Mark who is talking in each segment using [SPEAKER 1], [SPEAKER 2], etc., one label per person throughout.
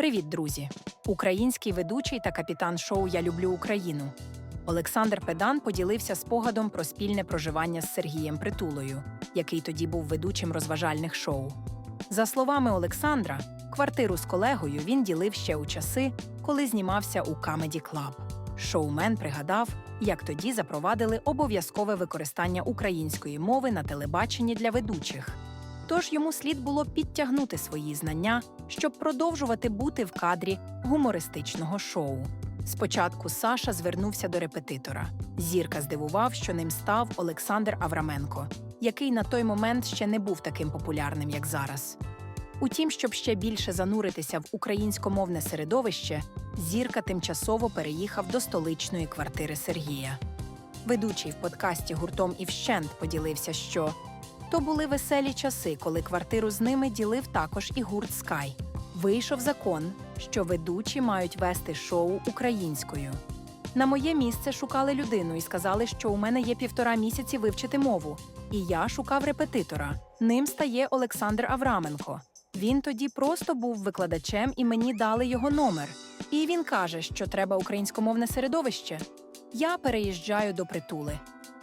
[SPEAKER 1] Привіт, друзі! Український ведучий та капітан шоу Я люблю Україну. Олександр Педан поділився спогадом про спільне проживання з Сергієм Притулою, який тоді був ведучим розважальних шоу. За словами Олександра, квартиру з колегою він ділив ще у часи, коли знімався у Comedy Club. Шоумен пригадав, як тоді запровадили обов'язкове використання української мови на телебаченні для ведучих. Тож йому слід було підтягнути свої знання, щоб продовжувати бути в кадрі гумористичного шоу. Спочатку Саша звернувся до репетитора. Зірка здивував, що ним став Олександр Авраменко, який на той момент ще не був таким популярним, як зараз. Утім, щоб ще більше зануритися в українськомовне середовище, зірка тимчасово переїхав до столичної квартири Сергія. Ведучий в подкасті гуртом і вщент поділився, що то були веселі часи, коли квартиру з ними ділив також і гурт Скай. Вийшов закон, що ведучі мають вести шоу українською. На моє місце шукали людину і сказали, що у мене є півтора місяці вивчити мову. І я шукав репетитора. Ним стає Олександр Авраменко. Він тоді просто був викладачем, і мені дали його номер. І він каже, що треба українськомовне середовище. Я переїжджаю до притули.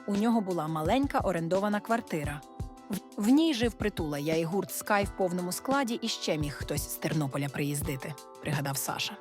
[SPEAKER 1] У нього була маленька орендована квартира. В- ній жив притула, я і гурт Скай в повному складі, і ще міг хтось з Тернополя приїздити, пригадав Саша.